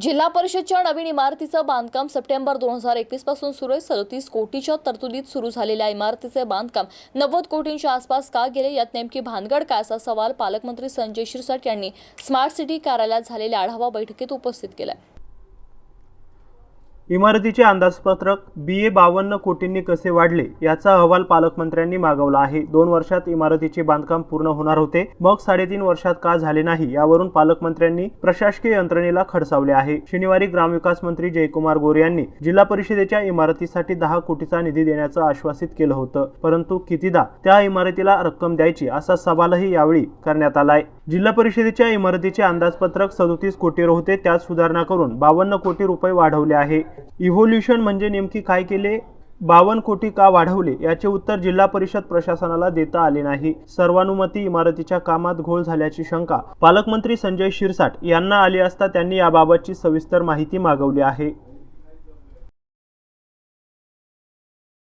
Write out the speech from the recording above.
जिल्हा परिषदच्या नवीन इमारतीचं बांधकाम सप्टेंबर दोन हजार एकवीसपासून सुरू आहे. सदतीस कोटीच्या तरतुदीत सुरू झालेल्या इमारतीचे बांधकाम नव्वद कोटींच्या आसपास का गेले यात नेमकी भानगड काय असा सवाल पालकमंत्री संजय शिरसाट यांनी स्मार्ट सिटी कार्यालयात झालेल्या आढावा बैठकीत उपस्थित केला इमारतीचे अंदाजपत्रक बी ए बावन्न कोटींनी कसे वाढले याचा अहवाल पालकमंत्र्यांनी मागवला आहे. दोन वर्षात इमारतीचे बांधकाम पूर्ण होणार होते. मग साडेतीन वर्षात का झाले नाही यावरून पालकमंत्र्यांनी प्रशासकीय यंत्रणेला खडसावले आहे. शनिवारी ग्रामविकास मंत्री जयकुमार गोरे यांनी जिल्हा परिषदेच्या इमारतीसाठी दहा कोटीचा निधी देण्याचं आश्वासित केलं होतं. परंतु कितीदा त्या इमारतीला रक्कम द्यायची असा सवालही यावेळी करण्यात आलाय. जिल्हा परिषदेच्या इमारतीचे अंदाजपत्रक सदोतीस कोटीवर होते त्यात सुधारणा करून बावन्न कोटी रुपये वाढवले आहे. इव्होल्युशन म्हणजे नेमकी काय केले? बावन्न कोटी का वाढवले? याचे उत्तर जिल्हा परिषद प्रशासनाला देता आले नाही. सर्वानुमती इमारतीच्या कामात घोळ झाल्याची शंका. पालकमंत्री संजय शिरसाट यांना आली असता त्यांनी याबाबतची सविस्तर माहिती मागवली आहे.